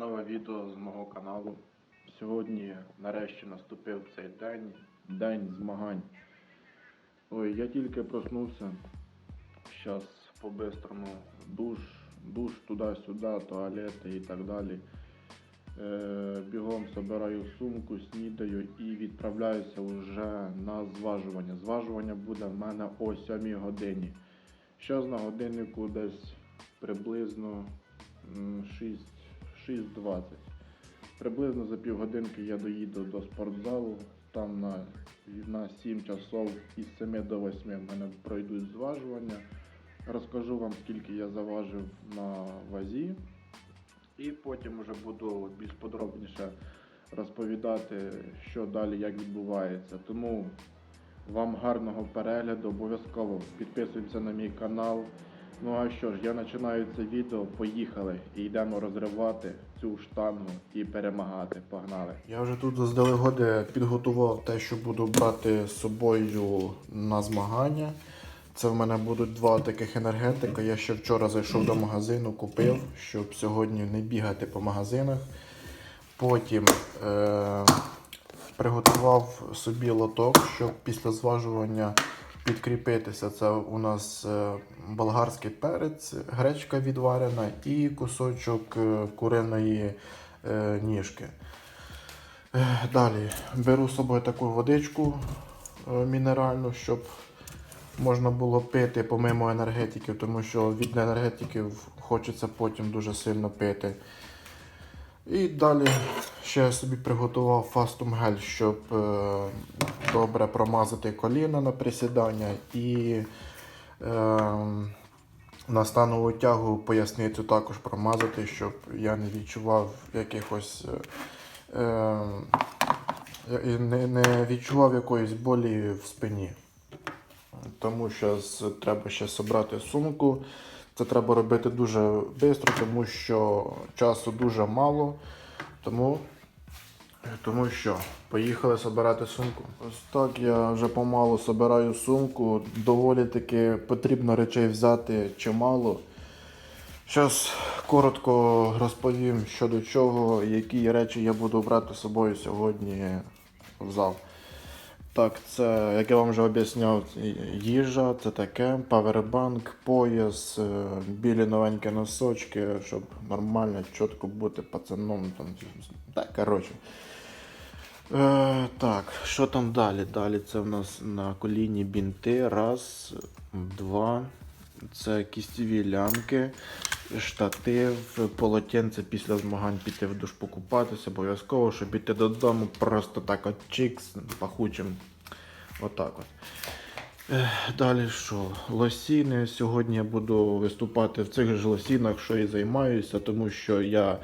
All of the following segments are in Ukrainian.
нове відео з мого каналу. Сьогодні нарешті наступив цей день, день змагань. Ой, я тільки проснувся. Зараз по-бистрому душ, душ туди-сюди, туалети і так далі. Е, бігом собираю сумку, снідаю і відправляюся вже на зважування. Зважування буде в мене о 7 годині. Зараз на годиннику десь приблизно 6 6.20. Приблизно за півгодинки я доїду до спортзалу. Там на, на 7 часов із 7 до 8 в мене пройдуть зважування. Розкажу вам, скільки я заважив на вазі. І потім вже буду більш подробніше розповідати, що далі, як відбувається. Тому вам гарного перегляду, обов'язково підписуйтесь на мій канал. Ну а що ж, я починаю це відео, поїхали і йдемо розривати цю штангу і перемагати. Погнали! Я вже тут заздалегоди підготував те, що буду брати з собою на змагання. Це в мене будуть два таких енергетика. Я ще вчора зайшов до магазину, купив, щоб сьогодні не бігати по магазинах. Потім е- приготував собі лоток, щоб після зважування підкріпитися. Це у нас е, болгарський перець, гречка відварена і кусочок е, куриної е, ніжки. Далі беру з собою таку водичку мінеральну, щоб можна було пити помимо енергетиків, тому що від енергетиків хочеться потім дуже сильно пити. І далі ще я собі приготував фастум гель, щоб е, добре промазати коліна на присідання і е, на станову тягу поясницю також промазати, щоб я не відчував якихось. Е, е, не, не відчував якоїсь болі в спині. Тому що треба ще зібрати сумку. Це треба робити дуже швидко, тому що часу дуже мало. Тому, тому що, поїхали збирати сумку. Ось так я вже помалу збираю сумку. Доволі таки потрібно речей взяти чимало. Зараз коротко розповім що до чого, які речі я буду брати з собою сьогодні в зал. Так, це, як я вам вже об'ясняв, їжа, це таке, павербанк, пояс, е, білі новенькі носочки, щоб нормально, чітко бути пацаном. Там, так, коротше. Е, так, що там далі? Далі це в нас на коліні бінти. Раз, два. Це кістєві лямки, штатив, полотенце після змагань піти в душ покупатися, обов'язково, щоб піти додому, просто так от чикс пахучим. Отак от. Далі що? Лосіни. Сьогодні я буду виступати в цих ж лосінах, що і займаюся, тому що я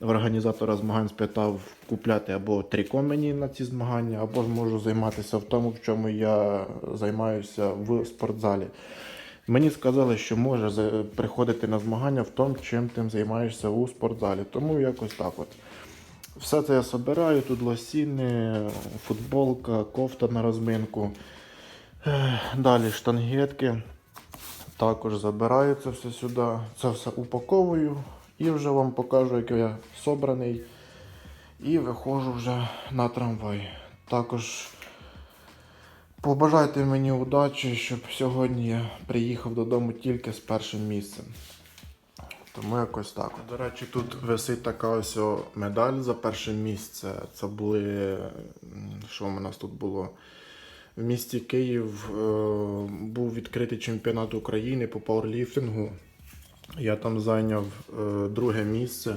в організатора змагань спитав купляти або тріко мені на ці змагання, або зможу займатися в тому, в чому я займаюся в спортзалі. Мені сказали, що може приходити на змагання в тому, чим ти займаєшся у спортзалі. Тому якось так от. Все це я собираю, тут лосіни, футболка, кофта на розминку. Далі штангетки. Також забираю це все сюди. Це все упаковую і вже вам покажу, як я собраний. І виходжу вже на трамвай. Також побажайте мені удачі, щоб сьогодні я приїхав додому тільки з першим місцем. Тому якось так. До речі, тут висить така ось медаль за перше місце. Це були. Що в нас тут було? В місті Київ е, був відкритий чемпіонат України по пауерліфтингу. Я там зайняв е, друге місце.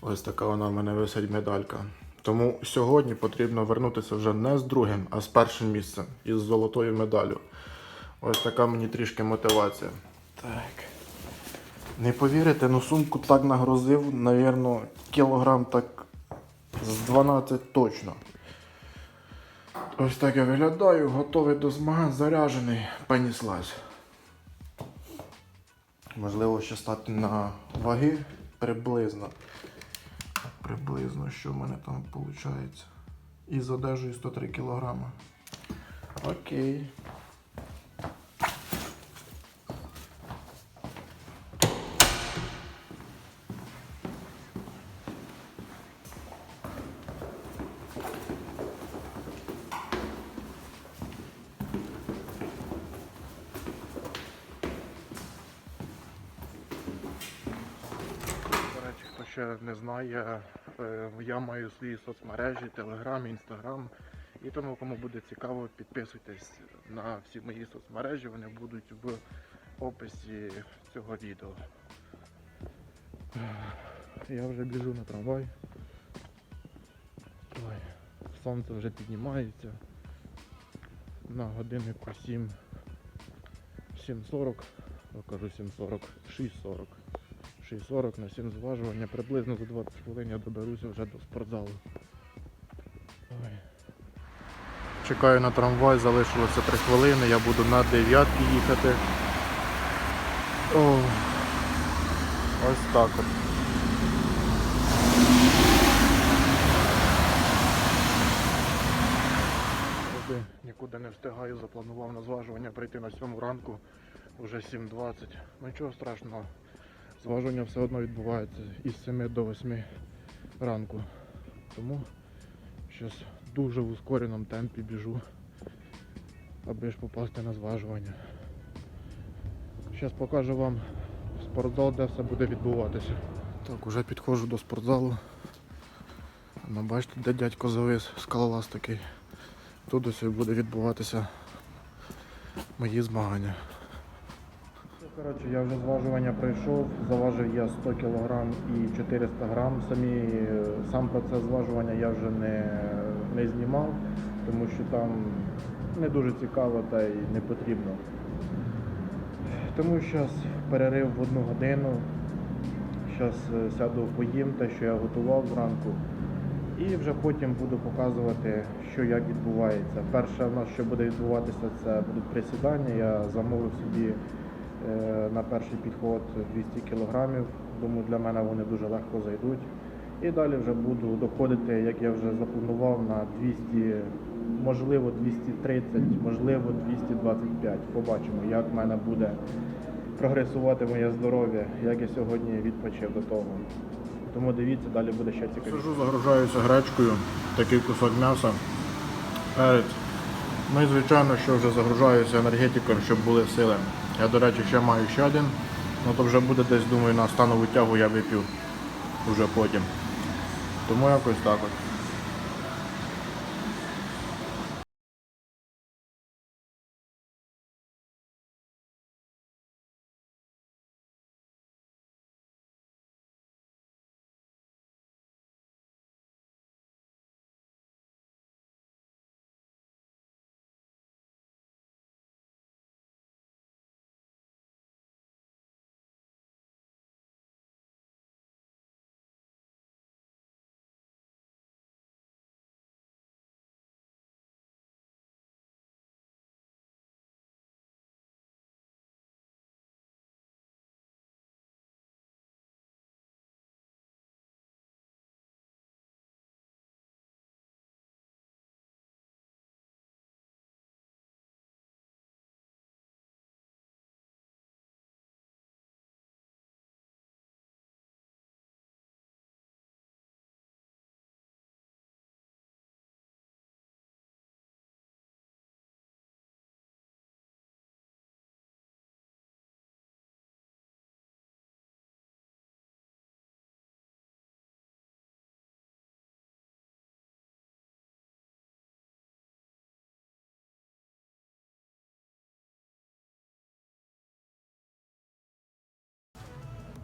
Ось така вона в мене висить медалька. Тому сьогодні потрібно вернутися вже не з другим, а з першим місцем із золотою медаллю. Ось така мені трішки мотивація. Так. Не повірите, ну сумку так нагрузив, навірно, кілограм так з 12 точно. Ось так я виглядаю, готовий до змагань, заряджений, поніслась. Можливо, ще стати на ваги приблизно. Приблизно, що в мене там виходить. І з одежею 103 кг. Окей. ще знає, е, я маю свої соцмережі, Телеграм, Інстаграм. І тому, кому буде цікаво, підписуйтесь на всі мої соцмережі, вони будуть в описі цього відео. Я вже біжу на трамвай. Ой, сонце вже піднімається. На годиннику 7. 7.40, я кажу 7.40, 6.40. 6.40 на 7 зважування, приблизно за 20 хвилин я доберуся вже до спортзалу. Ой. Чекаю на трамвай, залишилося 3 хвилини, я буду на 9 їхати. О, ось так от. Нікуди не встигаю, запланував на зважування прийти на 7 ранку, вже 7.20. Ну нічого страшного. Зважування все одно відбувається із 7 до 8 ранку. Тому зараз дуже в ускореному темпі біжу, аби ж попасти на зважування. Зараз покажу вам спортзал, де все буде відбуватися. Так, уже підходжу до спортзалу. Ну, бачите, де дядько завис, скалолаз такий. Тут ось буде відбуватися мої змагання. Коротше, я вже зважування пройшов, заважив я 100 кг і 400 г. Самі, е, сам процес зважування я вже не, не знімав, тому що там не дуже цікаво та й не потрібно. Тому зараз перерив в одну годину. Зараз сяду поїм те, що я готував зранку. І вже потім буду показувати, що як відбувається. Перше в нас, що буде відбуватися, це будуть присідання. Я замовив собі е, на перший підход 200 кг. Думаю, для мене вони дуже легко зайдуть. І далі вже буду доходити, як я вже запланував, на 200, можливо 230, можливо 225. Побачимо, як в мене буде прогресувати моє здоров'я, як я сьогодні відпочив до того. Тому дивіться, далі буде ще цікавіше. Сижу, загружаюся гречкою, такий кусок м'яса, перець. Ну і звичайно, що вже загружаюся енергетиком, щоб були сили. Я, до речі, ще маю ще один, ну то вже буде десь, думаю, на станову тягу я вип'ю вже потім. Тому якось так от.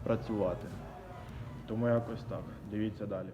Працювати. Тому якось так. Дивіться далі.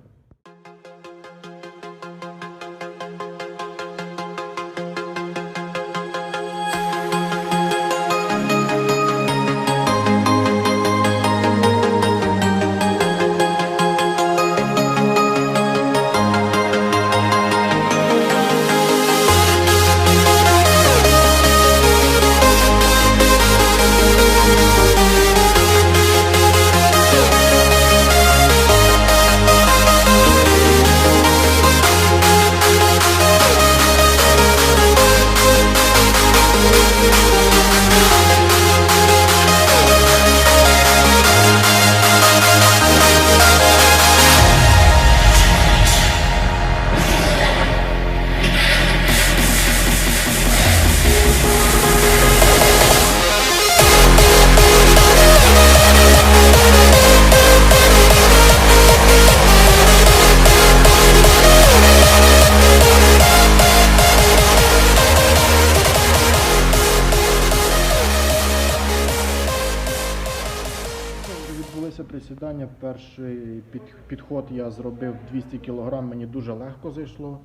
Підход я зробив 200 кг, мені дуже легко зайшло.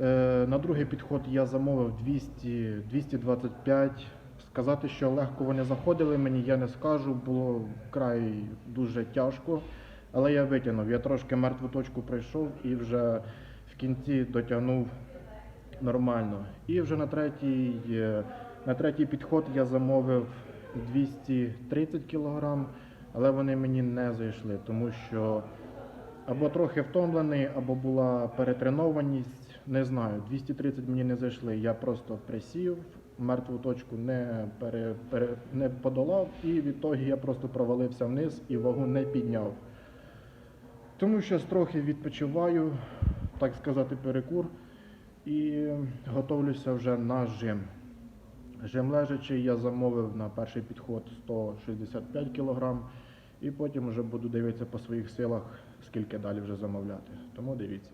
Е, на другий підход я замовив 200, 225. Сказати, що легко вони заходили, мені я не скажу, було вкрай дуже тяжко. Але я витягнув. Я трошки мертву точку пройшов і вже в кінці дотягнув нормально. І вже на третій, е, на третій підход я замовив 230 кг, але вони мені не зайшли, тому що або трохи втомлений, або була перетренованість. Не знаю, 230 мені не зайшли. Я просто присів, мертву точку не, пере, пере, не подолав, і відтоді я просто провалився вниз і вагу не підняв. Тому що трохи відпочиваю, так сказати, перекур, і готовлюся вже на жим. Жим лежачий я замовив на перший підход 165 кг, і потім вже буду дивитися по своїх силах, скільки далі вже замовляти. Тому дивіться.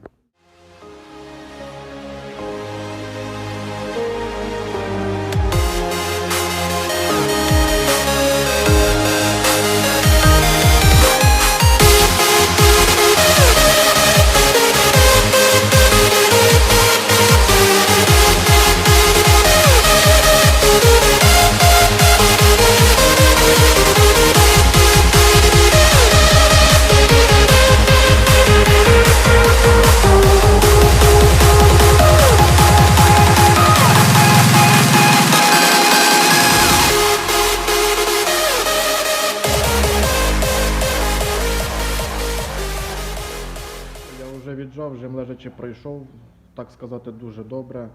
Так сказати, дуже добре.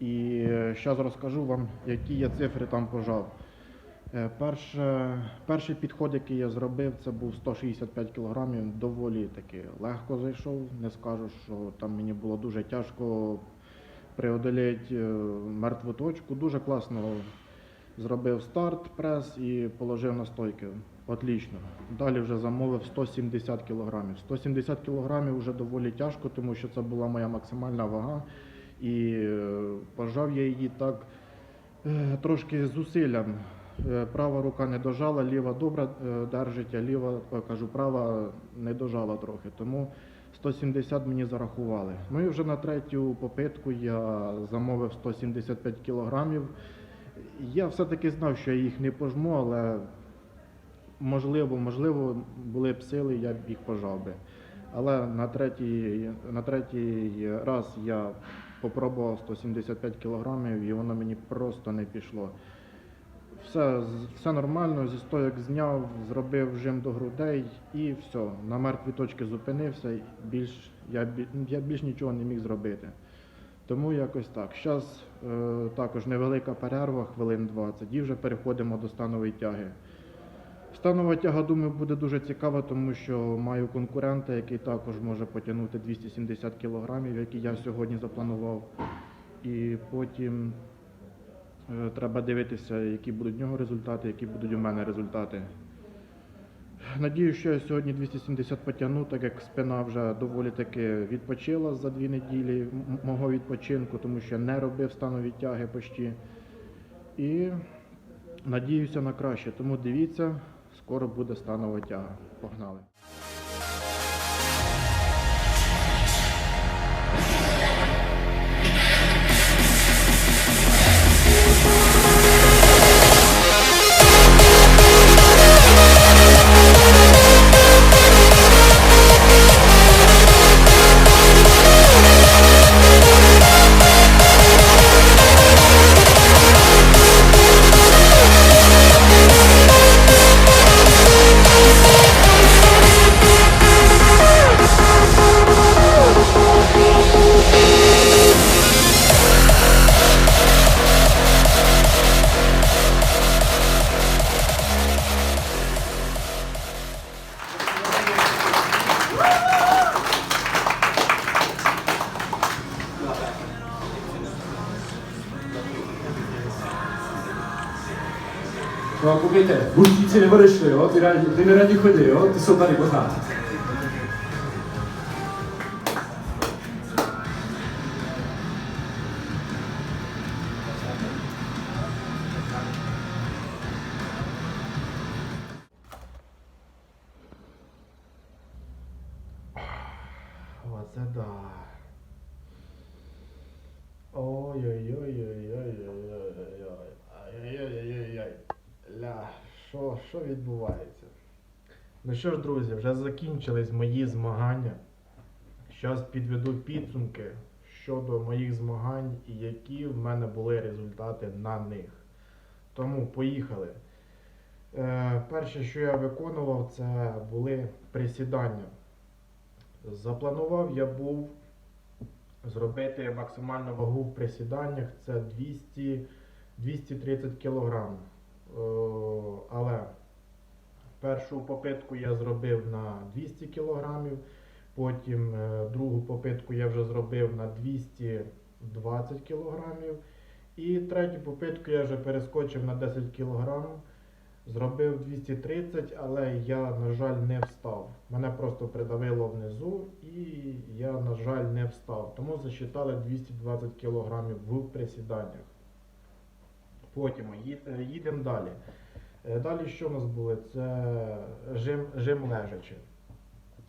І зараз розкажу вам, які я цифри там пожав. Е, Перше, перший підход, який я зробив, це був 165 кг, доволі таки легко зайшов. Не скажу, що там мені було дуже тяжко преодоліти е, мертву точку. Дуже класно зробив старт, прес і положив на стойки. Отлично. Далі вже замовив 170 кг. 170 кг вже доволі тяжко, тому що це була моя максимальна вага. І е, пожав я її так е, трошки зусиллям. Е, Права рука не дожала, ліва добре держить, а ліва, кажу, права не дожала трохи. Тому 170 мені зарахували. Ну і вже на третю попитку я замовив 175 кілограмів. Я все-таки знав, що я їх не пожму, але можливо, можливо, були б сили, я б їх пожав би. Але на третій, на третій раз я попробував 175 кілограмів і воно мені просто не пішло. Все, все нормально, зі стояк зняв, зробив жим до грудей і все. На мертвій точці зупинився. Більш, я, я більш нічого не міг зробити. Тому якось так. Зараз е, також невелика перерва, хвилин 20, і вже переходимо до станової тяги. Станова тяга, думаю, буде дуже цікава, тому що маю конкурента, який також може потягнути 270 кг, які я сьогодні запланував. І потім е, треба дивитися, які будуть в нього результати, які будуть у мене результати. Надію, що я сьогодні 270 потягну, так як спина вже доволі таки відпочила за дві неділі мого відпочинку, тому що не робив станові тяги почти. І надіюся на краще. Тому дивіться, скоро буде станова тяга. Погнали. Koreshteo, Riverani Quedeo, ti sono riportati. Oh, 真的、啊，哦，有有有。Що, що відбувається? Ну що ж, друзі, вже закінчились мої змагання. Зараз підведу підсумки щодо моїх змагань і які в мене були результати на них. Тому поїхали. Е, перше, що я виконував, це були присідання. Запланував я був зробити максимальну вагу в присіданнях це 200, 230 кг. Але першу попитку я зробив на 200 кг, потім е, другу попитку я вже зробив на 220 кг. І третю попитку я вже перескочив на 10 кг. Зробив 230, але я, на жаль, не встав. Мене просто придавило внизу і я, на жаль, не встав. Тому засчитали 220 кг в присіданнях. Потім їдемо далі. Е, Далі що в нас було? Це жим, жим лежачи.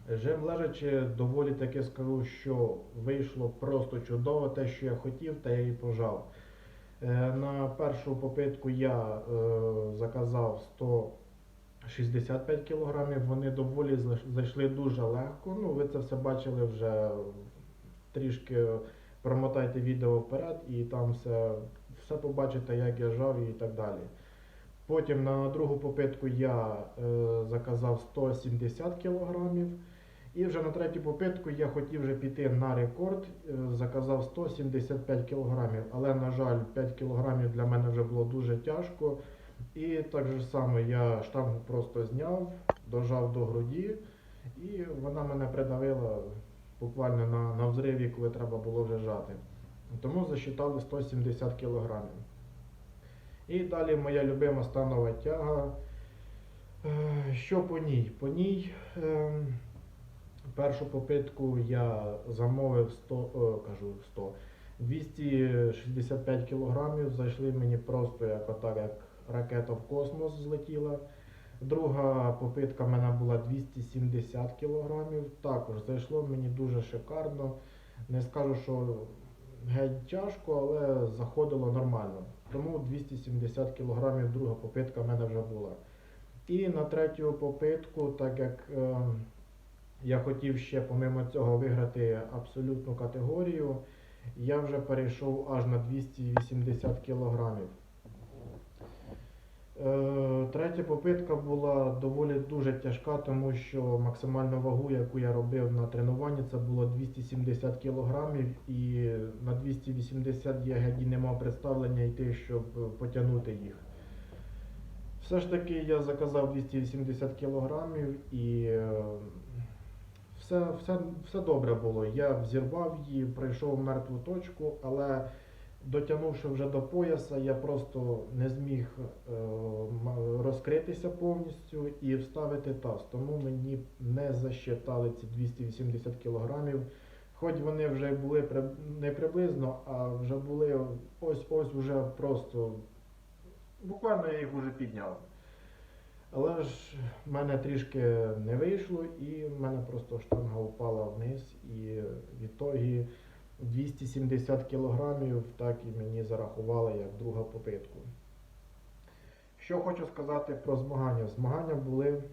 Жим лежачи, доволі таки скажу, що вийшло просто чудово. Те, що я хотів, те я і пожав. Е, На першу попитку я е, заказав 165 кг. Вони доволі зайшли дуже легко. Ну, ви це все бачили вже трішки промотайте відео вперед і там все, все побачите, як я жав і так далі. Потім на другу попитку я е, заказав 170 кг. І вже на третю попитку я хотів вже піти на рекорд, е, заказав 175 кг, але, на жаль, 5 кг для мене вже було дуже тяжко. І так же само я штангу просто зняв, дожав до груді, і вона мене придавила буквально на, на взриві, коли треба було вже жати. Тому засчитали 170 кг. І далі моя любима станова тяга. Е, Що по ній? По ній. ем, Першу попитку я замовив 100, кажу 100, 265 кілограмів, зайшли мені просто як отак, як ракета в космос злетіла. Друга попитка в мене була 270 кілограмів, також зайшло мені дуже шикарно. Не скажу, що геть тяжко, але заходило нормально. Тому 270 кг друга попитка в мене вже була. І на третю попитку, так як е, я хотів ще помимо цього виграти абсолютну категорію. Я вже перейшов аж на 280 кілограмів. Е, Третя попитка була доволі дуже тяжка, тому що максимальну вагу, яку я робив на тренуванні, це було 270 кілограмів, і на 280 я не мав представлення йти, щоб потягнути їх. Все ж таки я заказав 280 кілограмів і е, все, все, все добре було. Я взірвав її, пройшов мертву точку, але дотягнувши вже до пояса, я просто не зміг е, розкритися повністю і вставити таз. Тому мені не засчитали ці 280 кілограмів. Хоч вони вже були не приблизно, а вже були ось ось вже просто. Буквально я їх вже підняв. Але ж в мене трішки не вийшло, і в мене просто штанга впала вниз, і в ітогі 270 кілограмів так і мені зарахували як друга попитку. Що хочу сказати про змагання. Змагання були,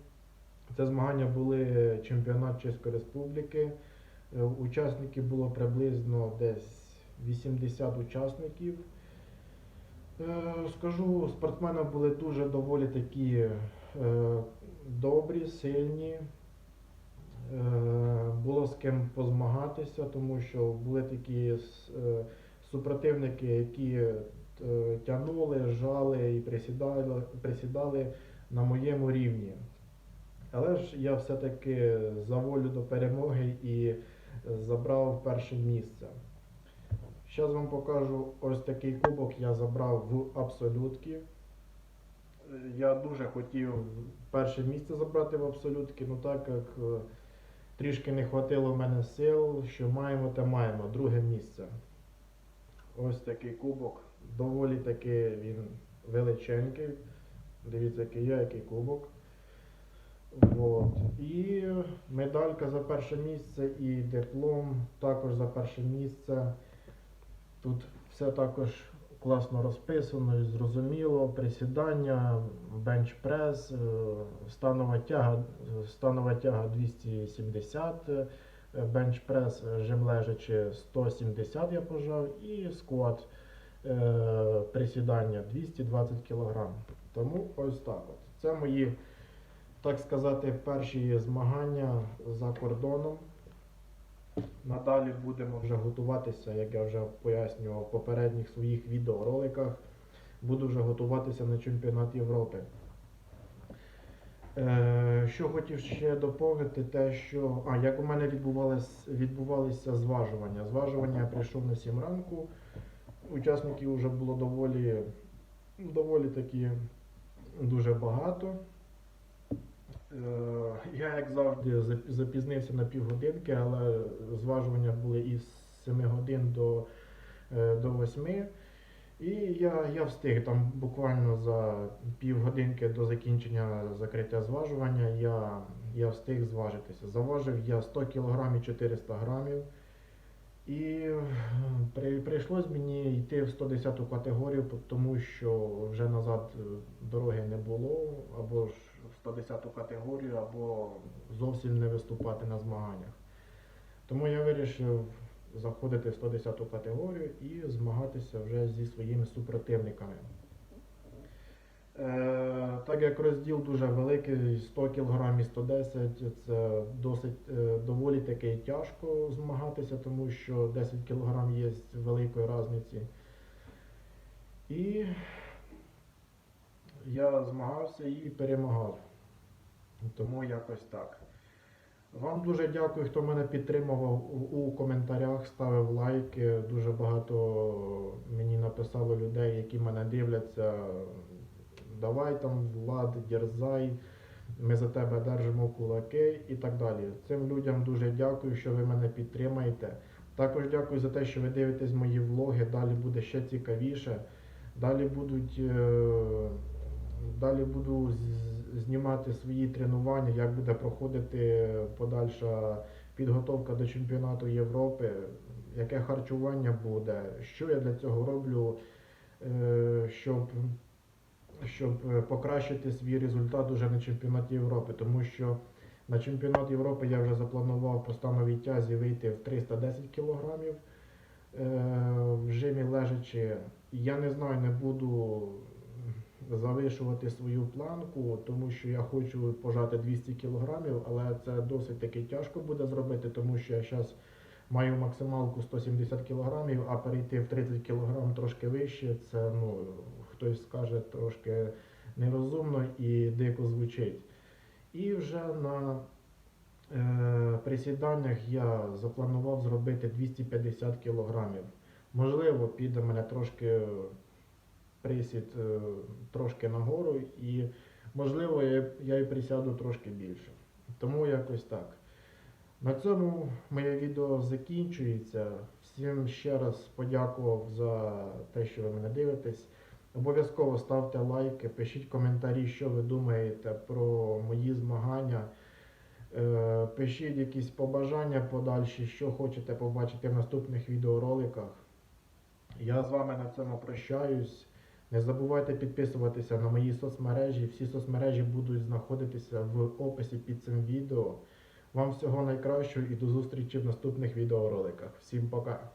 це змагання були чемпіонат Чеської Республіки. Е, Учасників було приблизно десь 80 учасників. Е, Скажу, спортсмени були дуже доволі такі е, добрі, сильні. Е, Було з ким позмагатися, тому що були такі е, супротивники, які е, тягнули, жали і присідали, присідали на моєму рівні. Але ж я все-таки за волю до перемоги і забрав перше місце. Зараз вам покажу ось такий кубок я забрав в абсолютки. Я дуже хотів перше місце забрати в абсолютки, ну так як трішки не хватило в мене сил, що маємо, те маємо. Друге місце. Ось такий кубок. Доволі таки він величенький. Дивіться, який я, який кубок. Вот. І медалька за перше місце і диплом також за перше місце. Тут все також класно розписано і зрозуміло. Присідання, бенчпрес, е, станова тяга, станова тяга 270, е, бенчпрес е, жим лежачи 170 я пожав і сквот е, присідання 220 кг. Тому ось так. Це мої, так сказати, перші змагання за кордоном. Надалі будемо вже готуватися, як я вже пояснював в попередніх своїх відеороликах. Буду вже готуватися на чемпіонат Європи. Е, що хотів ще доповнити, те, що. А, як у мене відбувалось, відбувалися зважування. Зважування я прийшов на 7 ранку. Учасників вже було доволі, доволі таки дуже багато. Е, Я, як завжди, запізнився на півгодинки, але зважування були із 7 годин до, е, до 8. І я, я встиг там буквально за півгодинки до закінчення закриття зважування я, я встиг зважитися. Заважив я 100 кг і 400 грамів. І при, прийшлось мені йти в 110 категорію, тому що вже назад е, дороги не було, або ж в 110 категорію, або зовсім не виступати на змаганнях. Тому я вирішив заходити в 110 категорію і змагатися вже зі своїми супротивниками. Е, так як розділ дуже великий, 100 кг і 110 це досить е, доволі таки тяжко змагатися, тому що 10 кг є великої різниці. І я змагався і перемагав. Тому якось так. Вам дуже дякую, хто мене підтримував у, коментарях, ставив лайки. Дуже багато мені написало людей, які мене дивляться. Давай там, Влад, дерзай, ми за тебе держимо кулаки і так далі. Цим людям дуже дякую, що ви мене підтримаєте. Також дякую за те, що ви дивитесь мої влоги. Далі буде ще цікавіше. Далі будуть. е, Далі буду знімати свої тренування, як буде проходити подальша підготовка до чемпіонату Європи, яке харчування буде, що я для цього роблю, е, щоб, щоб покращити свій результат уже на чемпіонаті Європи. Тому що на чемпіонат Європи я вже запланував по становій тязі вийти в 310 кілограмів е, в жимі лежачи. Я не знаю, не буду завишувати свою планку, тому що я хочу пожати 200 кілограмів, але це досить таки тяжко буде зробити, тому що я зараз маю максималку 170 кілограмів, а перейти в 30 кілограм трошки вище, це ну, хтось скаже трошки нерозумно і дико звучить. І вже на е, присіданнях я запланував зробити 250 кілограмів. Можливо, піде мене трошки присід е, трошки нагору, і можливо я, і присяду трошки більше. Тому якось так. На цьому моє відео закінчується. Всім ще раз подякував за те, що ви мене дивитесь. Обов'язково ставте лайки, пишіть коментарі, що ви думаєте про мої змагання. Е, Пишіть якісь побажання подальші, що хочете побачити в наступних відеороликах. Я з вами на цьому прощаюсь. Не забувайте підписуватися на мої соцмережі. Всі соцмережі будуть знаходитися в описі під цим відео. Вам всього найкращого і до зустрічі в наступних відеороликах. Всім пока.